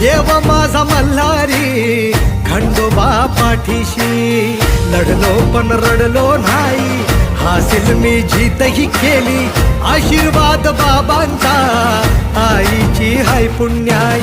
देव माझा मल्हारी खंडोबा पाठीशी. लढलो पण रडलो नाही हासिल मी जीतही केली. आशीर्वाद बाबांचा आईची हाय पुण्याई.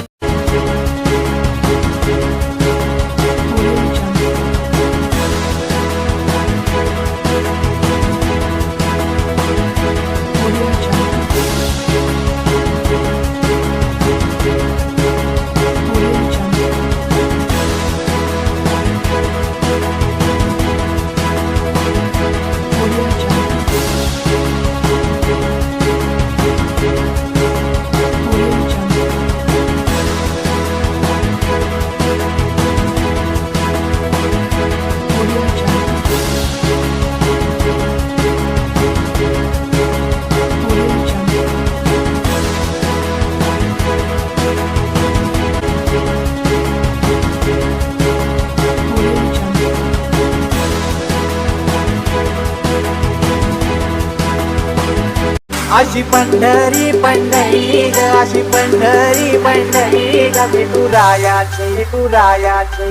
अशी पंढरी पंढरी ग अशी पंढरी पंढरी ग. विठुरायाचे विठुरायाचे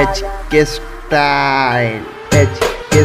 H K style H K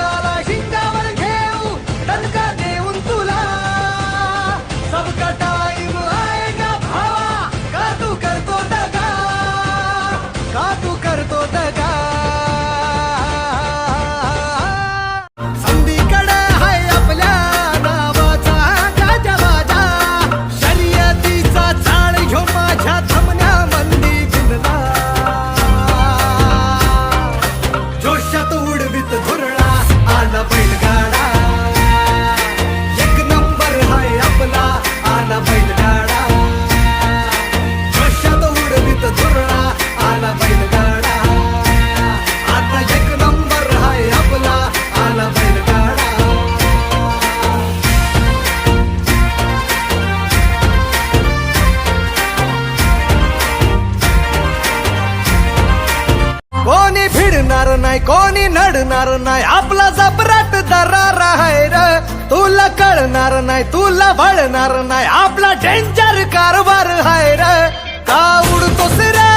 नाही कोणी नडणार नाही. आपला जबराट दरार आहे र. तुला कळणार नाही तुला भळणार नाही. आपला डेंजर कारभार आहे र. का उडतोस रे?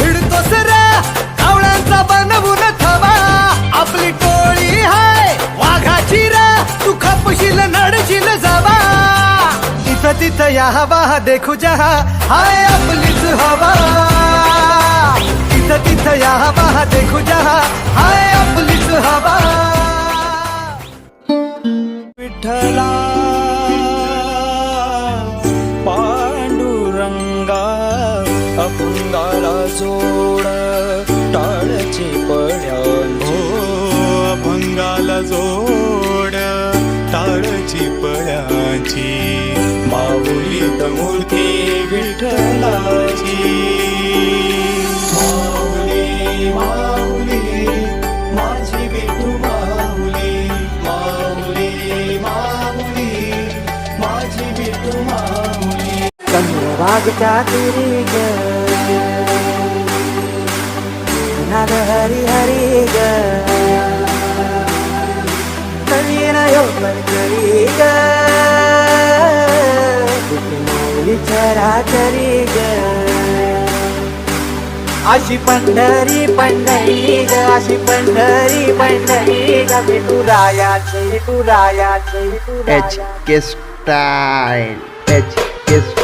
भिडतोस रे? कावळ्यांचा बनवून ठवा आपली टोळी हाय वाघाची रे. तू खपशील नडशील जावा. तिथं तिथं या हवा देखू जहा. हाय आपलीच हवा. जिथं तिथं या हवा देखू जा हाय आपलीच हवा. विठ्ठला पांडुरंगा अपुंगाला जोड. चंद्रभागच्या तिरी ग नाद हरी हरी ग नवीन यो करी ग विचारातरी ग अशी पंढरी पंढरी ग अशी पंढरी पंढरी ग विठुरायाची विठुरायाची H K style H K